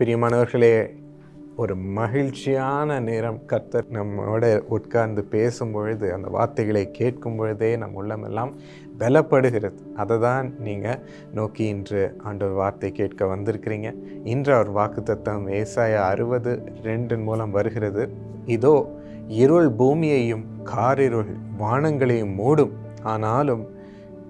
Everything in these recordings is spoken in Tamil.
பிரியமானவர்களே ஒரு மகிழ்ச்சியான நேரம் கர்த்தர் நம்மோட உட்கார்ந்து பேசும் பொழுது அந்த வார்த்தைகளை கேட்கும் பொழுதே நம் உள்ளமெல்லாம் பலப்படுகிறது. அதை தான் நீங்கள் நோக்கி இன்று ஆண்டவர் வார்த்தை கேட்க வந்திருக்கிறீங்க. இன்று அவர் வாக்குத்தத்தம் ஏசாயா அறுபது ரெண்டின் மூலம் வருகிறது. இதோ இருள் பூமியையும் காரிருள் வானங்களையும் மூடும். ஆனாலும்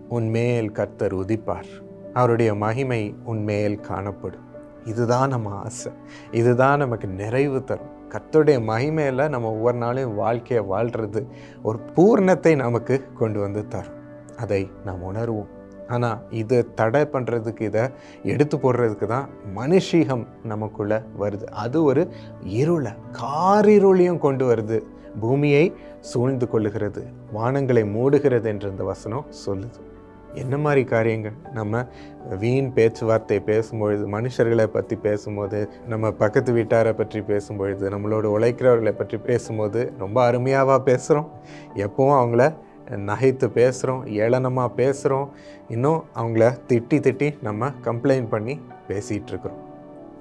உன்மேல் கர்த்தர் உதிப்பார். அவருடைய மகிமை உன்மேல் காணப்படும். இதுதான் நம்ம ஆசை. இதுதான் நமக்கு நிறைவு தரும். கத்தோடைய மகிமையில் நம்ம ஒவ்வொரு நாளையும் வாழ்க்கையை வாழ்கிறது ஒரு பூர்ணத்தை நமக்கு கொண்டு வந்து தரும். அதை நாம் உணர்வோம். ஆனால் இதை தடை பண்ணுறதுக்கு இதை எடுத்து போடுறதுக்கு தான் மனுஷீகம் நமக்குள்ளே வருது. அது ஒரு இருளை காரிருளையும் கொண்டு வருது. பூமியை சூழ்ந்து கொள்ளுகிறது. வானங்களை மூடுகிறது என்று இந்த வசனம் சொல்லுது. என்ன மாதிரி காரியங்கள்? நம்ம வீண் பேச்சுவார்த்தை பேசும்பொழுது மனுஷர்களை பற்றி பேசும்போது நம்ம பக்கத்து வீட்டாரை பற்றி பேசும்பொழுது நம்மளோட உழைக்கிறவர்களை பற்றி பேசும்போது ரொம்ப அருமையாவா பேசுகிறோம் எப்பவும் அவங்கள நகைத்து பேசுகிறோம் ஏளனமாக பேசுகிறோம் இன்னும் அவங்கள திட்டி திட்டி நம்ம கம்ப்ளைண்ட் பண்ணி பேசிகிட்டு இருக்கிறோம்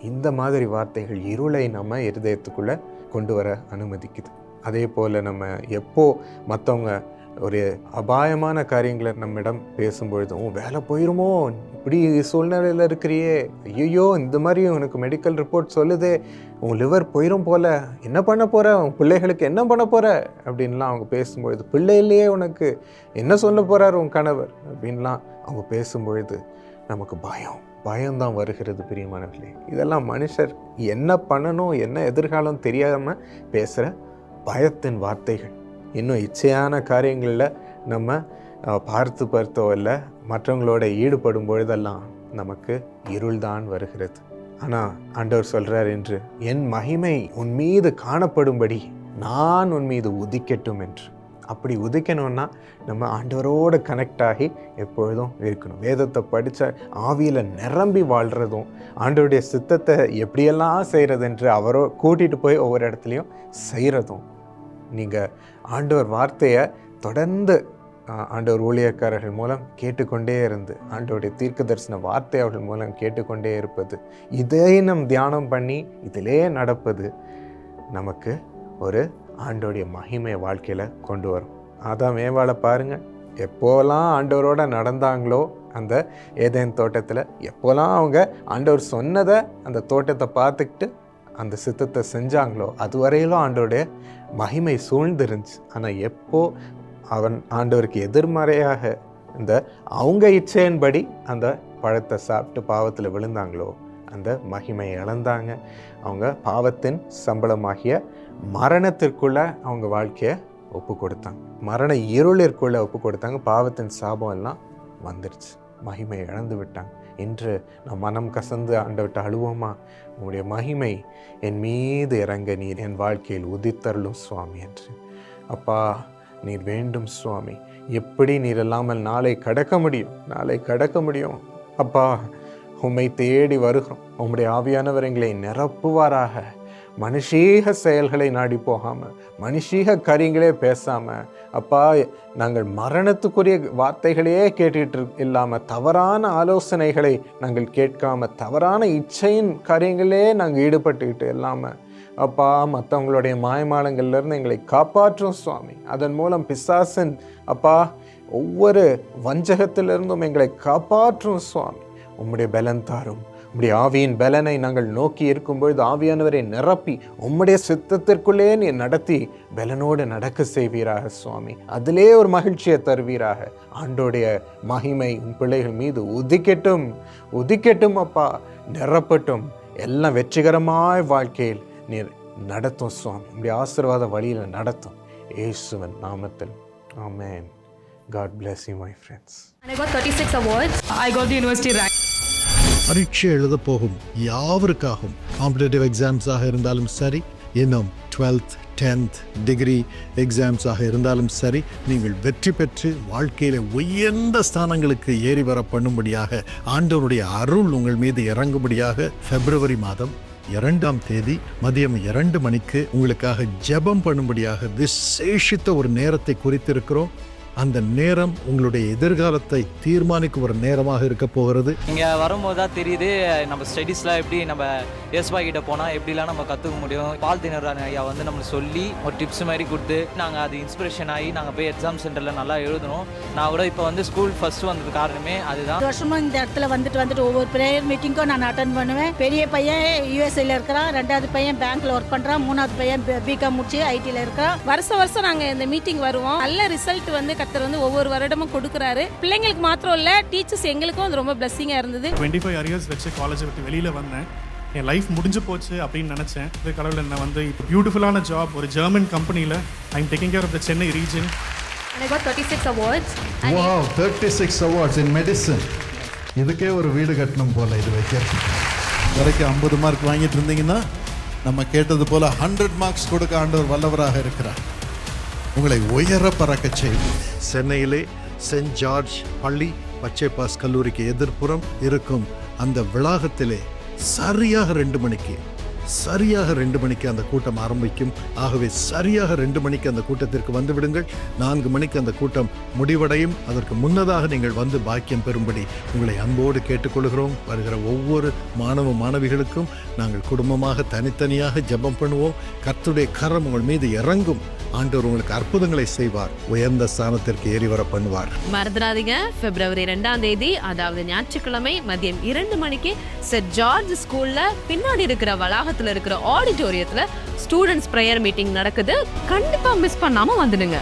இந்த மாதிரி வார்த்தைகள் இருளை நம்ம இருதயத்துக்குள்ளே கொண்டு வர அனுமதிக்குது. அதே போல் நம்ம எப்போ மற்றவங்க ஒரு அபாயமான காரியங்களை நம்மிடம் பேசும்பொழுது உன் வேலை போயிருமோ? இப்படி சூழ்நிலையில் இருக்கிறியே. ஐயோ இந்த மாதிரி உனக்கு மெடிக்கல் ரிப்போர்ட் சொல்லுதே. உன் லிவர் போயிடும் போல. என்ன பண்ண போகிற உன் பிள்ளைகளுக்கு என்ன பண்ண போகிற அப்படின்லாம் அவங்க பேசும்பொழுது பிள்ளையிலேயே உனக்கு என்ன சொல்ல போகிறார் உன் கணவர்? அப்படின்லாம் அவங்க பேசும்பொழுது நமக்கு பயம். பயம்தான் வருகிறது பிரியமானவர்களே. இதெல்லாம் மனுஷர் என்ன பண்ணணும் என்ன எதிர்காலம் தெரியாமல் பேசுகிற பயத்தின் வார்த்தைகள். இன்னும் இச்சையான காரியங்களில் நம்ம பார்த்து பார்த்தோ இல்லை மற்றவங்களோட ஈடுபடும் பொழுதெல்லாம் நமக்கு இருள்தான் வருகிறது. ஆனால் ஆண்டவர் சொல்கிறார் என்று என் மகிமை உன் மீது காணப்படும்படி நான் உன் மீது உதிக்கட்டும் என்று. அப்படி உதிக்கணும்னா நம்ம ஆண்டவரோடு கனெக்ட் ஆகி எப்பொழுதும் இருக்கணும். வேதத்தை படித்த ஆவியில் நிரம்பி வாழ்கிறதும் ஆண்டவருடைய சித்தத்தை எப்படியெல்லாம் செய்கிறது என்று அவரோ கூட்டிகிட்டு போய் ஒவ்வொரு இடத்துலையும் செய்கிறதும் நீங்கள் ஆண்டவர் வார்த்தையை தொடர்ந்து ஆண்டவர் ஊழியக்காரர்கள் மூலம் கேட்டுக்கொண்டே இருந்து ஆண்டவருடைய தீர்க்க தரிசன வார்த்தை அவர்கள் மூலம் கேட்டுக்கொண்டே இருப்பது இதை நம் தியானம் பண்ணி இதிலே நடப்பது நமக்கு ஒரு ஆண்டோடைய மகிமை வாழ்க்கையில் கொண்டு வரும். அதான் மேவாளை பாருங்கள் எப்போலாம் ஆண்டவரோட நடந்தாங்களோ அந்த ஏதேன் தோட்டத்தில் எப்போலாம் அவங்க ஆண்டவர் சொன்னதை அந்த தோட்டத்தை பார்த்துக்கிட்டு அந்த சித்தத்தை செஞ்சாங்களோ அதுவரையிலும் ஆண்டோடைய மகிமை சூழ்ந்துருந்துச்சு. ஆனால் எப்போ அவன் ஆண்டவருக்கு எதிர்மறையாக இந்த அவங்க இச்சையின்படி அந்த பழத்தை சாப்பிட்டு பாவத்தில் விழுந்தாங்களோ அந்த மகிமையை இழந்தாங்க. அவங்க பாவத்தின் சம்பளமாகிய மரணத்திற்குள்ள அவங்க வாழ்க்கையை ஒப்பு கொடுத்தாங்க மரண இருளிற்குள்ளே ஒப்பு கொடுத்தாங்க பாவத்தின் சாபம் எல்லாம் வந்துருச்சு. மகிமை இழந்து விட்டான். என்று நம் மனம் கசந்து ஆண்டவிட்டு அழுவோமா? உங்களுடைய மகிமை என் மீது இறங்க நீர் என் வாழ்க்கையில் உதித்தருளும் சுவாமி என்று. அப்பா நீர் வேண்டும் சுவாமி. எப்படி நீர் இல்லாமல் நாளை கடக்க முடியும்? நாளை கடக்க முடியும். அப்பா உம்மை தேடி வருகிறோம். உம்முடைய ஆவியானவர் எங்களை நிரப்புவாராக. மனுஷீக செயல்களை நாடி போகாமல் மனுஷீக கரிங்களே பேசாமல் அப்பா நாங்கள் மரணத்துக்குரிய வார்த்தைகளையே கேட்டுட்டு இல்லாமல் தவறான ஆலோசனைகளை நாங்கள் கேட்காம தவறான இச்சையின் காரியங்களே நாங்கள் ஈடுபட்டுக்கிட்டு இல்லாமல் அப்பா மற்றவங்களுடைய மாயமாலங்கள்லேருந்து எங்களை காப்பாற்றும் சுவாமி. அதன் மூலம் பிசாசன் அப்பா ஒவ்வொரு வஞ்சகத்திலிருந்தும் எங்களை காப்பாற்றும் சுவாமி. உம்முடைய பலன் தாரும். உம்முடைய ஆவியின் பலனை நாங்கள் நோக்கி இருக்கும்பொழுது ஆவியானவரை நிரப்பி உம்முடைய சித்தத்திற்குள்ளே நீ நடத்தி பலனோடு நடக்க செய்வீராக சுவாமி. அதிலே ஒரு மகிழ்ச்சியை தருவீராக. ஆண்டோடைய மகிமை உன் பிள்ளைகள் மீது உதிக்கட்டும் உதிக்கட்டும் அப்பா. நிரப்பட்டும். எல்லாம் வெற்றிகரமாய் வாழ்க்கையில் நீர் நடத்தும் சுவாமி. உம்முடைய ஆசீர்வாத வழியில் நடத்தும். இயேசுவன் நாமத்தில். ஆமென். God bless you my friends. And I got 36 awards. I got the university rank. பரீட்சை எழுத போகும் யாவருக்காகவும் காம்படேட்டிவ் எக்ஸாம்ஸாக இருந்தாலும் சரி இன்னும் டுவெல்த் டென்த் டிகிரி எக்ஸாம்ஸாக இருந்தாலும் சரி நீங்கள் வெற்றி பெற்று வாழ்க்கையில் உயர்ந்த ஸ்தானங்களுக்கு ஏறி வர பண்ணும்படியாக ஆண்டவருடைய அருள் உங்கள் மீது இறங்கும்படியாக பிப்ரவரி மாதம் இரண்டாம் தேதி மதியம் இரண்டு மணிக்கு உங்களுக்காக ஜெபம் பண்ணும்படியாக விசேஷித்த ஒரு நேரத்தை குறித்திருக்கிறோம். அந்த நேரம் உங்களுடைய எதிர்காலத்தை தீர்மானிக்கும் ஒரு நேரமாக இருக்க போகிறது. இங்கே வரும்போது தான் தெரியுது நம்ம ஸ்டடீஸ்லாம் எப்படி நம்ம எஸ்பா கிட்ட போனால் எப்படிலாம் நம்ம கற்றுக்க முடியும்? பால் தினரான ஐயா வந்து நம்மளுக்கு சொல்லி ஒரு டிப்ஸ் மாதிரி கொடுத்து நாங்கள் அது இன்ஸ்பிரேஷன் ஆகி நாங்கள் போய் எக்ஸாம் சென்டரில் நல்லா எழுதணும். நான் கூட இப்போ வந்து ஸ்கூல் ஃபர்ஸ்ட் வந்தது காரணமே அதுதான். வருஷமும் இந்த இடத்துல வந்துட்டு வந்துட்டு ஒவ்வொரு ப்ரேயர் மீட்டிங்க்கும் நான் அட்டன் பண்ணுவேன். பெரிய பையன் யூஎஸ்ஏல இருக்கிறான் ரெண்டாவது பையன் பேங்க்ல ஒர்க் பண்றான் மூணாவது பையன் பிகாம் முடிச்சு ஐடில இருக்கிறான். வருஷம் வருஷம் நாங்க இந்த மீட்டிங் வருவோம். நல்ல ரிசல்ட் வந்து கத்தர் வந்து ஒவ்வொரு வருடமும் கொடுக்குறாரு. பிள்ளைங்களுக்கு மாத்திரம் இல்ல டீச்சர்ஸ் எங்களுக்கும் அது ரொம்ப பிளஸ்ஸிங்கா இருந்தது. டுவெண்ட்டி ஃபைவ் அரியர்ஸ் வச்சு காலேஜை விட்டு வெளியில் வந்தேன். என் லைஃப் முடிஞ்சு போச்சு அப்படின்னு நினச்சேன். இது கடவுள் என்ன வந்து இப்போ பியூட்டிஃபுல்லான ஜாப் ஒரு ஜெர்மன் கம்பெனியில் I am taking care of the Chennai region And I got 36 awards. Wow thirty six awards in medicine இதுக்கே ஒரு வீடு கட்டணும் போல இது வைக்கிறது வரைக்கும் ஐம்பது மார்க் வாங்கிட்டு இருந்தீங்கன்னா நம்ம கேட்டது போல ஹண்ட்ரட் மார்க்ஸ் கொடுக்க ஆண்டவர் வல்லவராக இருக்கிறார். உங்களை உயர பறக்க செய்யும். சென்னையிலே சென்ட் ஜார்ஜ் பள்ளி பச்சைப்பாஸ் கல்லூரிக்கு எதிர்ப்புறம் இருக்கும் அந்த வளாகத்திலே சரியாக ரெண்டு மணிக்கு சரியாக ரெண்டு மணிக்கு அந்த கூட்டம் ஆரம்பிக்கும். ஆகவே சரியாக ரெண்டு மணிக்கு அந்த கூட்டத்திற்கு வந்து விடுங்கள். நான்கு மணிக்கு அந்த கூட்டம் முடிவடையும். அதற்கு முன்னதாக நீங்கள் வந்து பாக்கியம் பெறும்படி உங்களை அன்போடு கேட்டுக்கொள்கிறோம். வருகிற ஒவ்வொரு மாணவ மாணவிகளுக்கும் நாங்கள் குடும்பமாக தனித்தனியாக ஜெபம் பண்ணுவோம். கர்த்தருடைய கரம் உங்கள் மீது இறங்கும். ஆண்டவர் உங்களுக்கு அற்புதங்களை செய்வார். உயர்ந்த ஸ்தானத்திற்கு ஏறி வர பண்ணுவார். மறந்துடாதீங்க. பிப்ரவரி ரெண்டாம் தேதி அதாவது ஞாயிற்றுக்கிழமை மதியம் இரண்டு மணிக்கு செட் ஜார்ஜ் ஸ்கூல்ல பின்னாடி இருக்கிற வளாகத்துல இருக்கிற ஆடிட்டோரியத்துல ஸ்டூடெண்ட்ஸ் ப்ரேயர் மீட்டிங் நடக்குது. கண்டிப்பா மிஸ் பண்ணாம வந்துடுங்க.